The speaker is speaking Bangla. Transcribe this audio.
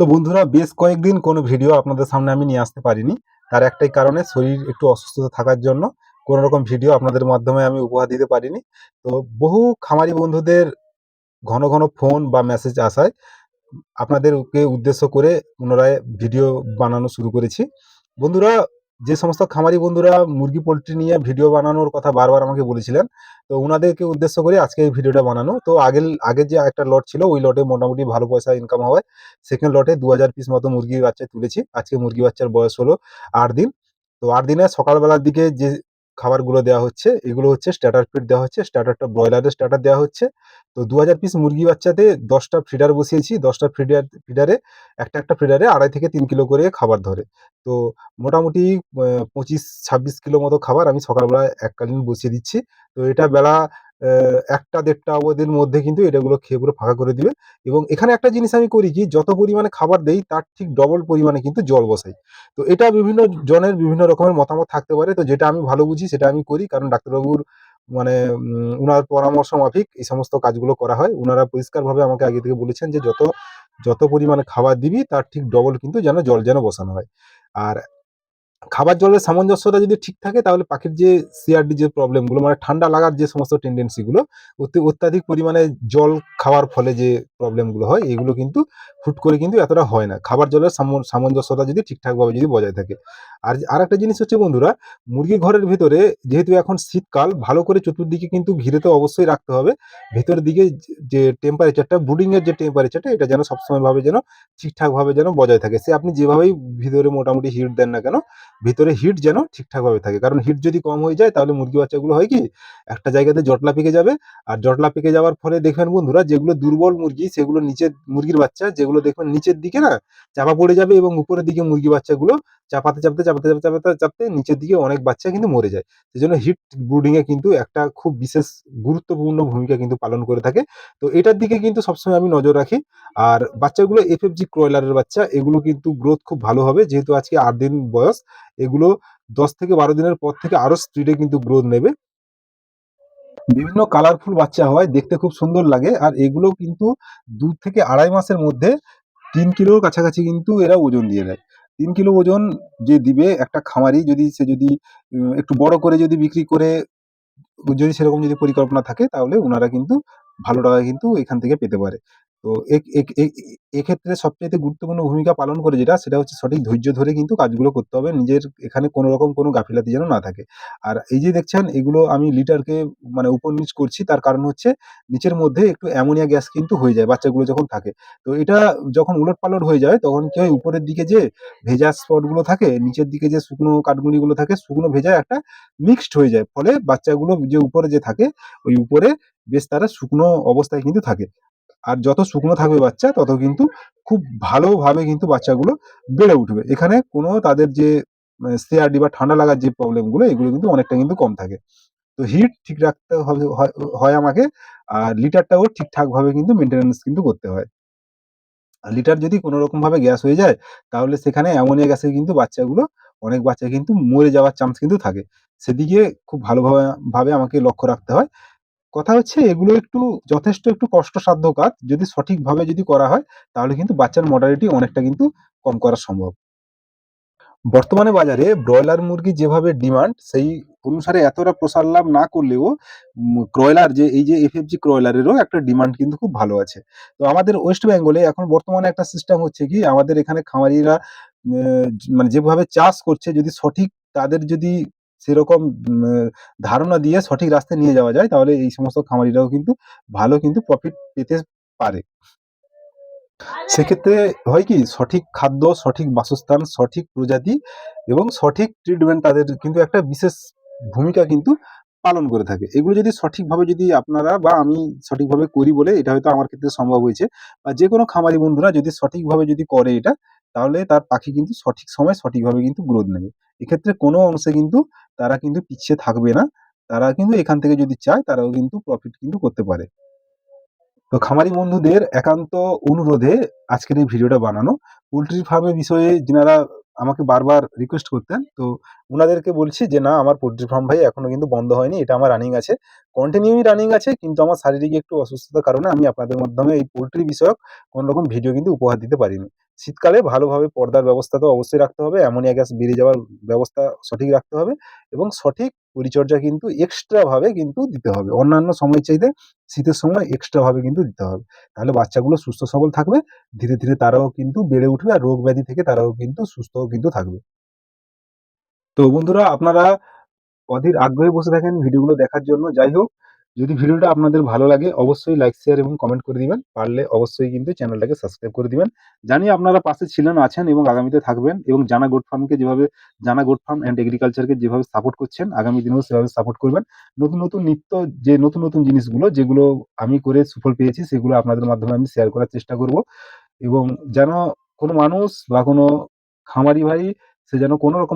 তো বন্ধুরা, বেশ কয়েকদিন কোনো ভিডিও আপনাদের সামনে আমি নিয়ে আসতে পারিনি। তার একটাই কারণে শরীর একটু অসুস্থতা থাকার জন্য কোনো রকম ভিডিও আপনাদের মাধ্যমে আমি উপহার দিতে পারিনি। তো বহু খামারি বন্ধুদের ঘন ঘন ফোন বা মেসেজ আসায় আপনাদেরকে উদ্দেশ্য করে পুনরায় ভিডিও বানানো শুরু করেছি। বন্ধুরা যে সমস্ত খামারি বন্ধুরা মুরগি, পোলট্রি নিয়ে ভিডিও বানানোর কথা বারবার আমাকে বলেছিলেন, তো ওনাদেরকে উদ্দেশ্য করে আজকে এই ভিডিওটা বানানো। তো আগের আগের যে একটা লট ছিল, ওই লটে মোটামুটি ভালো পয়সা ইনকাম হয় সেকেন্ড লটে দু হাজার পিস মতো মুরগি বাচ্চা তুলেছি। আজকে মুরগি বাচ্চার বয়স হলো আট দিন। তো আট দিনে সকালবেলার দিকে যে খাবারগুলো দেওয়া হচ্ছে, এগুলো হচ্ছে স্টার্টার ফিড দেওয়া হচ্ছে স্টার্টারটা ব্রয়লারের স্টার্টার দেওয়া হচ্ছে। তো দু হাজার পিস মুরগি বাচ্চাতে দশটা ফিডার বসিয়েছি, দশটা ফিডার ফিডারে একটা একটা ফিডারে আড়াই থেকে তিন কিলো করে খাবার ধরে। তো মোটামুটি পঁচিশ, ছাব্বিশ কিলো মতো খাবার আমি সকালবেলা এককালীন বসিয়ে দিচ্ছি। তো এটা বেলা একটা দেড়টা অবধির মধ্যে কিন্তু এটাগুলো খেয়ে পুরো ফাঁকা করে দিবে এবং এখানে একটা জিনিস আমি করি কি, যত পরিমাণে খাবার দেই, তার ঠিক ডবল পরিমাণে কিন্তু জল বসাই। তো এটা বিভিন্ন জনের বিভিন্ন রকমের মতামত থাকতে পারে। তো যেটা আমি ভালো বুঝি, সেটা আমি করি। কারণ ডাক্তারবাবুর মানে উনার পরামর্শ মাফিক এই সমস্ত কাজগুলো করা হয়। উনারা পরিষ্কারভাবে আমাকে আগে থেকে বলেছেন যে, যত যত পরিমাণে খাবার দিবি, তার ঠিক ডবল কিন্তু যেন জল যেন বসানো হয়। আর খাবার জলের সামঞ্জস্যতা যদি ঠিক থাকে, তাহলে পাখির যে সিআরডি যে প্রবলেমগুলো মানে ঠান্ডা লাগার যে সমস্ত টেন্ডেন্সিগুলো অতি অত্যাধিক পরিমাণে জল খাওয়ার ফলে যে প্রবলেমগুলো হয়, এগুলো কিন্তু হুট করে কিন্তু এতটা হয় না। খাবার জলের সামঞ্জস্যতা যদি ঠিকঠাকভাবে যদি বজায় থাকে। আর আর একটা জিনিস হচ্ছে বন্ধুরা মুরগি ঘরের ভিতরে যেহেতু এখন শীতকাল, ভালো করে চতুর্দিকে কিন্তু ঘিরে তো অবশ্যই রাখতে হবে। ভেতরের দিকে যে টেম্পারেচারটা ব্রুডিং এর যে টেম্পারেচারটা এটা যেন সবসময় ভাবে যেন ঠিকঠাকভাবে যেন বজায় থাকে। সে আপনি যেভাবেই ভিতরে মোটামুটি হিট দেন না কেন ভিতরে হিট যেন ঠিকঠাকভাবে থাকে। কারণ হিট যদি কম হয়ে যায়, তাহলে মুরগি বাচ্চাগুলো হয় কি, একটা জায়গাতে জটলা পেকে যাবে। আর জটলা পেকে যাওয়ার ফলে দেখবেন বন্ধুরা, যেগুলো দুর্বল মুরগি, সেগুলো নিচের মুরগির বাচ্চা, যেগুলো দেখবেন নিচের দিকে না, চাপা পড়ে যাবে এবং উপরের দিকে মুরগি বাচ্চাগুলো চাপাতে, চাপতে চাপাতে চাপতে চাপাতে, চাপতে নিচের দিকে অনেক বাচ্চা কিন্তু মরে যায়। সেজন্য হিট ব্রুডিং এ কিন্তু একটা খুব বিশেষ গুরুত্বপূর্ণ ভূমিকা কিন্তু পালন করে থাকে। তো এটার দিকে কিন্তু সবসময় আমি নজর রাখি। আর বাচ্চাগুলো এফএফজি ক্রয়লারের বাচ্চা, এগুলো কিন্তু গ্রোথ খুব ভালো হবে। যেহেতু আজকে আট দিন বয়স, এগুলো দশ থেকে বারো দিনের পর থেকে আরও স্পিডে কিন্তু গ্রোথ নেবে। বিভিন্ন কালারফুল বাচ্চা হয়, দেখতে খুব সুন্দর লাগে। আর এগুলো কিন্তু দু থেকে আড়াই মাসের মধ্যে তিন কিলোর কাছাকাছি কিন্তু এরা ওজন দিয়ে দেয়। তিন কিলো ওজন যে দিবে একটা খামারি যদি সে যদি একটু বড় করে যদি বিক্রি করে, যদি সেরকম যদি পরিকল্পনা থাকে তাহলে ওনারা কিন্তু ভালো টাকা কিন্তু এখান থেকে পেতে পারে। তো এক্ষেত্রে সবচেয়ে গুরুত্বপূর্ণ ভূমিকা পালন করে যেটা, সেটা হচ্ছে সঠিক ধৈর্য ধরে কিন্তু কাজগুলো করতে হবে। নিজের এখানে কোনো রকম কোনো গাফিলাতি যেন না থাকে। আর এই যে দেখছেন, এগুলো আমি লিটারকে মানে উপর নিচ করছি, তার কারণ হচ্ছে নিচের মধ্যে একটু অ্যামোনিয়া গ্যাস কিন্তু হয়ে যায়, বাচ্চাগুলো যখন থাকে। তো এটা যখন উলট পালট হয়ে যায়, তখন কি হয়, উপরের দিকে যে ভেজা স্পটগুলো থাকে, নিচের দিকে যে শুকনো কাঠগুঁড়িগুলো থাকে, শুকনো ভেজা একটা মিক্সড হয়ে যায়। ফলে বাচ্চাগুলো যে উপরে যে থাকে, ওই উপরে বেশ তারা শুকনো অবস্থায় কিন্তু থাকে। আর যত শুকনো থাকবে বাচ্চা, তত কিন্তু খুব ভালোভাবে কিন্তু বাচ্চাগুলো বেড়ে উঠবে। এখানে কোনো তাদের যে সিআরডি বা ঠান্ডা লাগার যে প্রবলেমগুলো, এগুলো কিন্তু অনেকটা কিন্তু কম থাকে। তো হিট ঠিক রাখতে হবে, হয় আমাকে, আর লিটারটাও ঠিকঠাকভাবে কিন্তু মেনটেন্যান্স কিন্তু করতে হয়। লিটার যদি কোনো রকমভাবে গ্যাস হয়ে যায়, তাহলে সেখানে অ্যামোনিয়া গ্যাসে কিন্তু বাচ্চাগুলো, অনেক বাচ্চা কিন্তু মরে যাওয়ার চান্স কিন্তু থাকে। সেদিকে খুব ভালোভাবে, ভাবে আমাকে লক্ষ্য রাখতে হয়। কথা হচ্ছে এগুলো একটু যথেষ্ট একটু কষ্টসাধ্য কাজ। যদি সঠিকভাবে যদি করা হয়, তাহলে কিন্তু বাচ্চার মর্টালিটি অনেকটা কিন্তু কম করা সম্ভব। বর্তমানে বাজারে ব্রয়লার মুরগি যেভাবে ডিমান্ড সেই অনুসারে এতটা প্রসার লাভ না করলেও ক্রয়লার যে, এই যে এফএফজি ক্রয়লারেরও একটা ডিমান্ড কিন্তু খুব ভালো আছে। তো আমাদের ওয়েস্ট বেঙ্গলে এখন বর্তমানে একটা সিস্টেম হচ্ছে কি, আমাদের এখানে খামারিরা মানে যেভাবে চাষ করছে, যদি সঠিক তাদের যদি সেরকম ধারণা দিয়ে সঠিক রাস্তায় নিয়ে যাওয়া যায় তাহলে এই সমস্ত খামারিরাও কিন্তু ভালো কিন্তু প্রফিট পেতে পারে। সেক্ষেত্রে হয় কি সঠিক খাদ্য সঠিক বাসস্থান সঠিক প্রজাতি এবং সঠিক ট্রিটমেন্ট তাদের কিন্তু একটা বিশেষ ভূমিকা কিন্তু পালন করে থাকে। এগুলো যদি সঠিকভাবে যদি আপনারা বা আমি সঠিকভাবে করি বলে এটা হয়তো আমার ক্ষেত্রে সম্ভব হয়েছে বা যে কোনো খামারি বন্ধুরা যদি সঠিকভাবে যদি করে এটা তাহলে তার পাখি কিন্তু সঠিক সময় সঠিকভাবে কিন্তু গ্রোথ নেবে। এক্ষেত্রে কোনো অংশে কিন্তু তারা কিন্তু পিছিয়ে থাকবে না। তারা কিন্তু এখান থেকে যদি চায় তারাও কিন্তু প্রফিট কিন্তু করতে পারে। তো খামারি বন্ধুদের একান্ত অনুরোধে আজকের এই ভিডিওটা বানানো। পোলট্রি ফার্মের বিষয়ে যিনারা আমাকে বারবার রিকোয়েস্ট করতেন, তো ওনাদেরকে বলছি যে, না, আমার পোলট্রি ফার্ম ভাই এখনও কিন্তু বন্ধ হয়নি, এটা আমার রানিং আছে। কন্টিনিউই রানিং আছে, কিন্তু আমার শারীরিক একটু অসুস্থতার কারণে আমি আপনাদের মাধ্যমে এই পোলট্রি বিষয়ক কোনো রকম ভিডিও কিন্তু উপহার দিতে পারিনি। শীতকালে ভালোভাবে পর্দার ব্যবস্থা তো অবশ্যই রাখতে হবে, অ্যামোনিয়া গ্যাস বেরিয়ে যাওয়ার ব্যবস্থা সঠিক রাখতে হবে এবং সঠিক পরিচর্যা কিন্তু এক্সট্রা ভাবে কিন্তু দিতে হবে। অন্যান্য সময়ের চাইতে শীতের সময় এক্সট্রা ভাবে কিন্তু দিতে হবে। তাহলে বাচ্চাগুলো সুস্থ সবল থাকবে, ধীরে ধীরে তারাও কিন্তু বেড়ে উঠবে আর রোগ ব্যাধি থেকে তারাও কিন্তু সুস্থও কিন্তু থাকবে। তো বন্ধুরা, আপনারা অধীর আগ্রহে বসে থাকেন ভিডিওগুলো দেখার জন্য। যাই হোক যদি ভিডিওটা আপনাদের ভালো লাগে, অবশ্যই লাইক শেয়ার এবং কমেন্ট করে দিবেন। পারলে অবশ্যই কিন্তু চ্যানেলটাকে সাবস্ক্রাইব করে দিবেন। জানি আপনারা পাশে ছিলেন, আছেন এবং আগামীতে থাকবেন এবং জানা গোট ফার্মকে যেভাবে, জানা গোট ফার্ম অ্যান্ড এগ্রিকালচারকে যেভাবে সাপোর্ট করছেন, আগামী দিনেও সেভাবে সাপোর্ট করবেন। নতুন নতুন নিত্য যে নতুন নতুন জিনিসগুলো, যেগুলো আমি করে সুফল পেয়েছি, সেগুলো আপনাদের মাধ্যমে আমি শেয়ার করার চেষ্টা করব। এবং যেন কোনো মানুষ বা কোনো খামারি ভাই, সে যেন কোনো রকম